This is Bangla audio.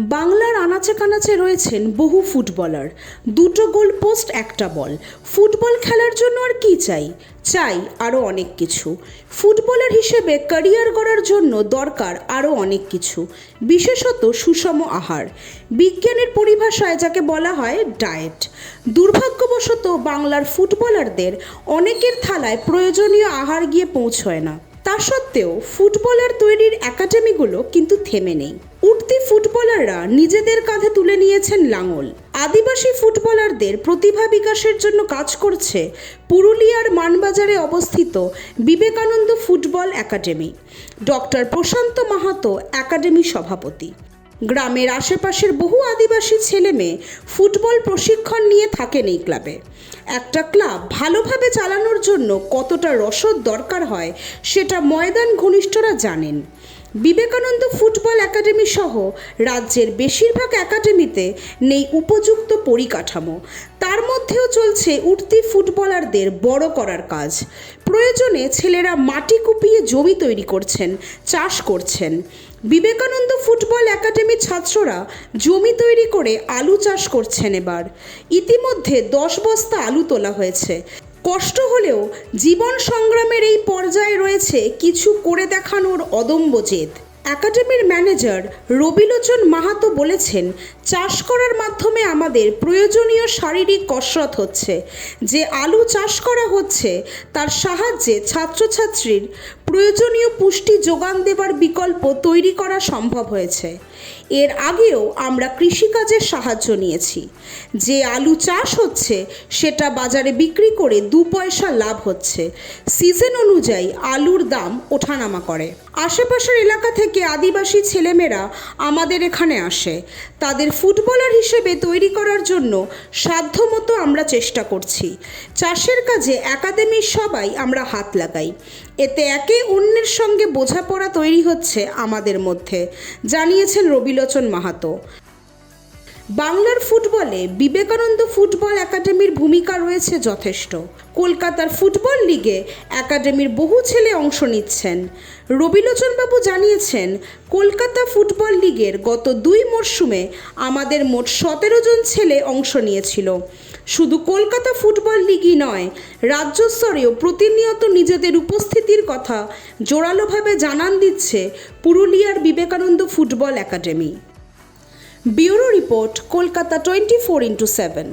বাংলার আনাচে কানাচে রয়েছেন বহু ফুটবলার। দুটো গোল পোস্ট, একটা বল। ফুটবল খেলার জন্য আর কি চাই? চাই আরও অনেক কিছু। ফুটবলার হিসেবে ক্যারিয়ার গড়ার জন্য দরকার আরও অনেক কিছু, বিশেষত সুষম আহার। বিজ্ঞানের পরিভাষায় যাকে বলা হয় ডায়েট। দুর্ভাগ্যবশত বাংলার ফুটবলারদের অনেকের থালায় প্রয়োজনীয় আহার গিয়ে পৌঁছয় না। তা সত্ত্বেও ফুটবলার তৈরির একাডেমিগুলো কিন্তু থেমে নেই। উঠতি ফুটবলাররা নিজেদের কাঁধে তুলে নিয়েছেন লাঙল। আদিবাসী ফুটবলারদের প্রতিভা বিকাশের জন্য কাজ করছে পুরুলিয়ার মানবাজারে অবস্থিত Vivekananda football academy. Doctor Prashanta Mahato academy সভাপতি। গ্রামের আশেপাশের বহু আদিবাসী ছেলে মেয়ে ফুটবল প্রশিক্ষণ নিয়ে থাকেন এই ক্লাবে। একটা ক্লাব ভালোভাবে চালানোর জন্য কতটা রসদ দরকার হয় সেটা ময়দান ঘনিষ্ঠরা জানেন। বিবেকানন্দ ফুটবল একাডেমি সহ রাজ্যের বেশিরভাগ একাডেমিতে নেই উপযুক্ত পরিকাঠামো। তার মধ্যেও চলছে উঠতি ফুটবলারদের বড় করার কাজ। প্রয়োজনে ছেলেরা মাটি কুপিয়ে জমি তৈরি করছেন, চাষ করছেন। বিবেকানন্দ ফুটবল একাডেমির ছাত্ররা জমি তৈরি করে আলু চাষ করছেন এবার। ইতিমধ্যে দশ বস্তা আলু তোলা হয়েছে। কষ্ট হলেও জীবন সংগ্রামের এই পর্যায়ে রয়েছে কিছু করে দেখানোর অদম্য জেদ। একাডেমির ম্যানেজার রবিলোচন মাহাতো বলেছেন, চাষ করার মাধ্যমে আমাদের প্রয়োজনীয় শারীরিক কসরত হচ্ছে। যে আলু চাষ করা হচ্ছে, তার সাহায্যে ছাত্রছাত্রীর প্রয়োজনীয় পুষ্টি যোগান দেবার বিকল্প তৈরি করা সম্ভব হয়েছে। এর আগেও আমরা কৃষিকাজের সাহায্য নিয়েছি। যে আলু চাষ হচ্ছে, সেটা বাজারে বিক্রি করে দু পয়সা লাভ হচ্ছে। সিজন অনুযায়ী আলুর দাম ওঠানামা করে। আশেপাশের এলাকা থেকে আদিবাসী ছেলেমেয়েরা আমাদের এখানে আসে। তাদের ফুটবলার হিসেবে তৈরি করার জন্য সাধ্যমতো আমরা চেষ্টা করছি। চাষের কাজে একাডেমির সবাই আমরা হাত লাগাই। এতে একে অন্যের সঙ্গে বোঝাপড়া তৈরি হচ্ছে আমাদের মধ্যে জানিয়েছেন রবিলোচন মাহাতো। বাংলার ফুটবলে বিবেকানন্দ ফুটবল একাডেমির ভূমিকা রয়েছে যথেষ্ট। কলকাতার ফুটবল লিগে একাডেমির বহু ছেলে অংশ নিচ্ছেন। রবিলোচনবাবু জানিয়েছেন, কলকাতা ফুটবল লিগের গত দুই মরশুমে আমাদের মোট সতেরো জন ছেলে অংশ নিয়েছিল। শুধু কলকাতা ফুটবল লিগই নয়, রাজ্য স্তরেও প্রতিনিয়ত নিজেদের উপস্থিতির কথা জোরালোভাবে জানান দিচ্ছে পুরুলিয়ার Vivekananda football academy. Bureau report Kolkata twenty four into seven